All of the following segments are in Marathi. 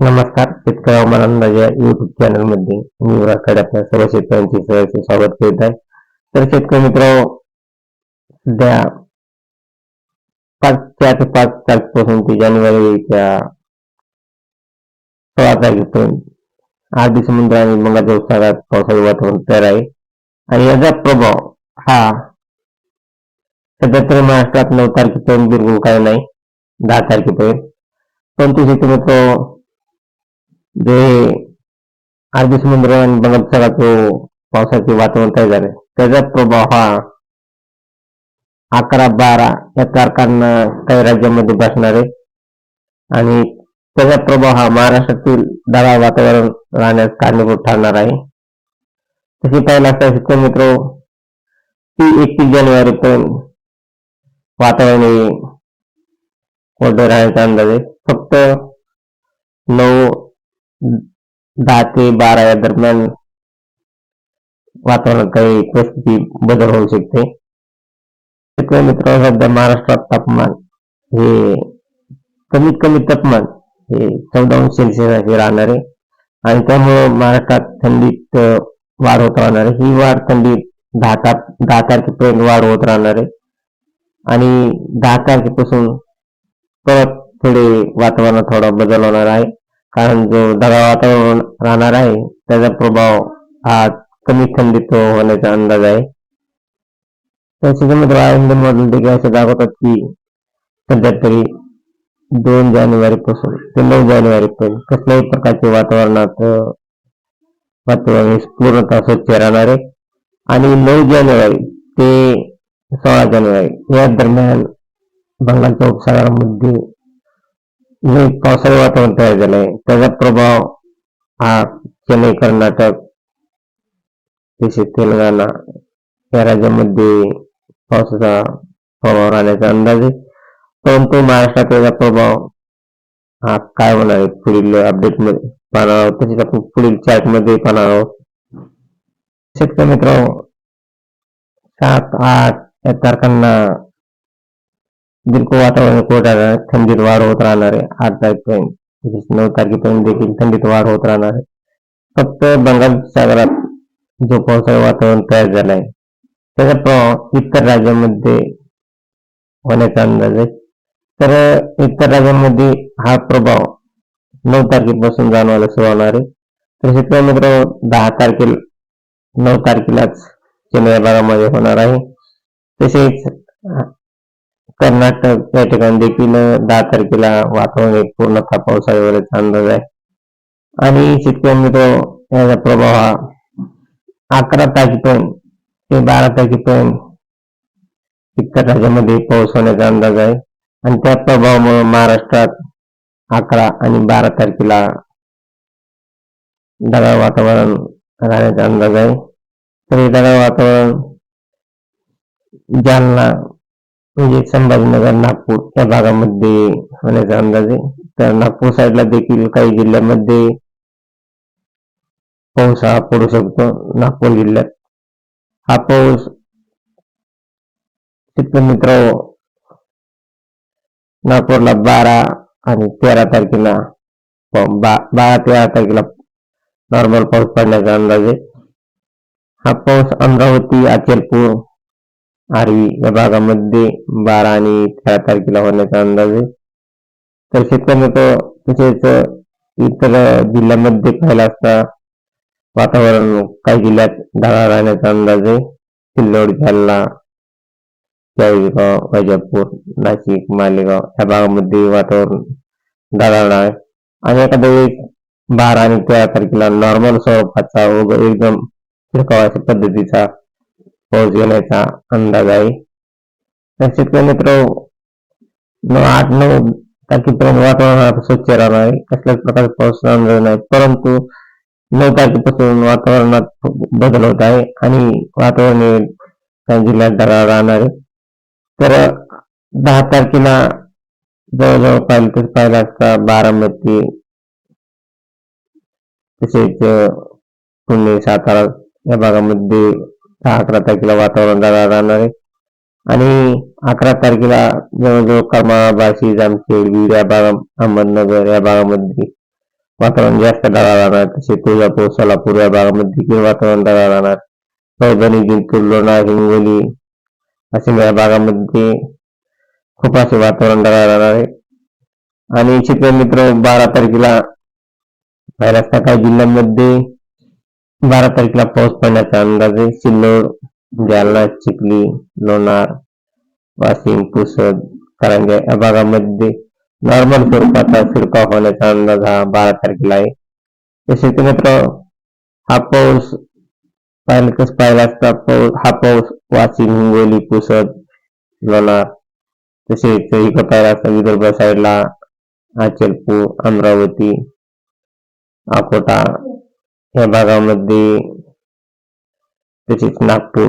नमस्कार शेतकरी हवामान अंदाज या युट्यूब चॅनलमध्ये मी युवराजकडे आपल्या सर्व शेतकऱ्यांचे सहर्ष स्वागत करीत आहे. तर शेतकरी मित्र सध्या पाच चार ते पाच तारखेपासून ते जानेवारीच्या सोळा तारखेपर्यंत आठ समुद्र आणि बंगालच्या उपसागरात पावसाचे वातावरण तयार आहे. आणि याचा प्रभाव हा सध्या तर महाराष्ट्रात नऊ तारखेपर्यंत बिलकुल काही नाही दहा तारखेपर्यंत. परंतु शेतकरी मित्र जे अरबी समुद्र आणि बंगालचा जो पावसाचे वातावरण तयार झाले. त्याचा प्रभाव हा अकरा बारा या तारखांना काही राज्यामध्ये बसणार आहे. आणि त्याचा प्रभाव हा महाराष्ट्रातील ढगाळ वातावरण राहण्यास कारणीभूत ठरणार आहे. तसे पाहिलं असता शिक्षण मित्र ती एकतीस जानेवारी पर्यंत वातावरण हे कोरडे राहण्याचा अंदाज आहे. फक्त नऊ दहा ते बारा या दरम्यान वातावरणात काही परिस्थिती बदल होऊ शकते. शेतकरी मित्र सध्या महाराष्ट्रात तापमान हे कमीत कमी तापमान हे चौदा अंश सेल्सिअस असे राहणार आहे. आणि त्यामुळं महाराष्ट्रात थंडीत वाढ होत राहणार आहे. ही वाढ थंडीत दहा ताप दहा तारखेपर्यंत वाढ होत राहणार आहे. आणि दहा तारखेपासून परत थोडे वातावरणात थोडा बदल होणार आहे. कारण जो ढगाळ वातावरण राहणार आहे त्याचा प्रभाव हा कमी थंडीत होण्याचा अंदाज आहे. त्याच्यामध्ये आयर्लंड मधून देखील असं दाखवतात की सध्या तरी दोन जानेवारी पासून ते नऊ जानेवारी पर्यंत कसल्याही प्रकारचे वातावरणात वातावरण पूर्णतः स्वच्छ राहणार आहे. आणि नऊ जानेवारी ते सोळा जानेवारी या दरम्यान बंगालच्या उपसागरामध्ये जे पावसाळी वातावरण तयार झालंय. त्याचा प्रभाव हा चेन्नई कर्नाटक तसेच तेलंगणा या राज्यामध्ये पावसाचा प्रभाव राहण्याचा अंदाज आहे. परंतु महाराष्ट्रात त्याचा प्रभाव हा काय होणार आहे पुढील अपडेटमध्ये पाहणार आहोत. तसेच आपण पुढील चार्टमध्ये पाहणार आहोत. शेतकरी मित्र सात आठ या तारखांना बिलकुल वातावरण कोरडा राहणार थंडीत वाढ होत राहणार आहे आठ तारखेपर्यंत तसेच नऊ तारखेपर्यंत देखील थंडीत वाढ होत राहणार आहे. फक्त बंगाल सागरात जो पावसाळी वातावरण तयार झालाय आहे त्याचा प्रभाव इतर राज्यांमध्ये होण्याचा अंदाज आहे. तर इतर राज्यांमध्ये हा प्रभाव नऊ तारखेपासून जाणवायला सुरू होणार आहे. तर शेतकरी मित्र दहा तारखेला नऊ तारखेलाच चेन्नई भागामध्ये होणार आहे. तसेच कर्नाटक या ठिकाणी देखील दहा तारखेला वातावरण एक पूर्णतः पावसाळी होण्याचा अंदाज आहे. आणि शेतकरी मित्र याचा प्रभाव हा अकरा तारखेपर्यंत ते बारा तारखेपर्यंत इतर राज्यामध्ये पाऊस होण्याचा अंदाज आहे. आणि त्या प्रभावामुळे महाराष्ट्रात अकरा आणि बारा तारखेला ढगाळ वातावरण राहण्याचा अंदाज आहे. तर हे ढगाळ वातावरण जालना म्हणजे संभाजीनगर नागपूर या भागामध्ये होण्याचा अंदाज आहे. तर नागपूर साईडला देखील काही जिल्ह्यामध्ये पाऊस हा पडू शकतो नागपूर जिल्ह्यात. हा पाऊस मित्र नागपूरला बारा आणि तेरा तारखेला बा- बारा तेरा तारखेला नॉर्मल पाऊस पडण्याचा अंदाज आहे. हा पाऊस अमरावती अचलपूर आर्वी या भागामध्ये बारा आणि तेरा तारखेला होण्याचा अंदाज आहे. तर शेतकरी तसेच इतर जिल्ह्यामध्ये पाहिला असता वातावरण काही जिल्ह्यात ढगाळ राहण्याचा अंदाज आहे. सिल्लोड जालना चाळीसगाव वैजापूर नाशिक मालेगाव या भागामध्ये वातावरण ढगाळ आहे. आणि एखाद्या वेळेस बारा आणि तेरा तारखेला नॉर्मल स्वरूपाचा व एकदम शिरकावाच्या पद्धतीचा पाऊस येण्याचा अंदाज आहे. तर शेतकरी मित्र नऊ आठ नऊ तारखेपर्यंत वातावरण स्वच्छ राहणार आहे. कसल्याच प्रकारचा पाऊस राहणार नाही. परंतु नऊ तारखेपासून वातावरणात बदल होत आहे आणि वातावरण जिल्ह्यात ढगाळ राहणार आहे. तर दहा तारखेला जवळजवळ पाहिलं तर पाहिलं असता बारामती तसेच पुणे सातारा या भागामध्ये दहा अकरा तारखेला वातावरण ढगाळ राहणार आहे. आणि अकरा तारखेला जवळजवळ करमा बाशी जामखेड बीड या भागा अहमदनगर या भागामध्ये वातावरण जास्त ढगाळ राहणार तसे तुळजापूर सोलापूर या भागामध्ये देखील वातावरण ढगाळ राहणार. परभणी जिंतूर लोणार हिंगोली असे या भागामध्ये खूप असे वातावरण ढगाळ राहणार आहे. आणि शेतकरी मित्र बारा तारखेला पहिल्या सकाळी जिल्ह्यामध्ये बारा तारखेला पाऊस पडण्याचा अंदाज आहे. सिल्लोड जालना चिखली लोणार वाशिम पुसद कारंजा या भागामध्ये नॉर्मल स्वरूपाचा शिरकाव होण्याचा अंदाज हा बारा तारखेला आहे. तसेच मित्र हा पाऊस पाहिलं पाहिला असता पाऊस हा पाऊस वाशिम हिंगोली पुसद लोणार तसेच इकडं पाहिला असता विदर्भ साईडला अचलपूर अमरावती अकोटा या भागामध्ये तसेच नागपूर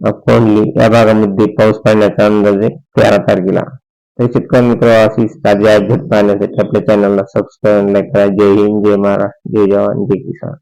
कोंडली या भागामध्ये पाऊस पाण्याचा अंदाज आहे तेरा तारखेला. तर शेतकरी मित्र ताज्या ताजी अपडेट पाहण्यासाठी आपल्या चॅनलला सबस्क्राईब लाईक करा. जय हिंद जय महाराष्ट्र जय जवान जय किसान.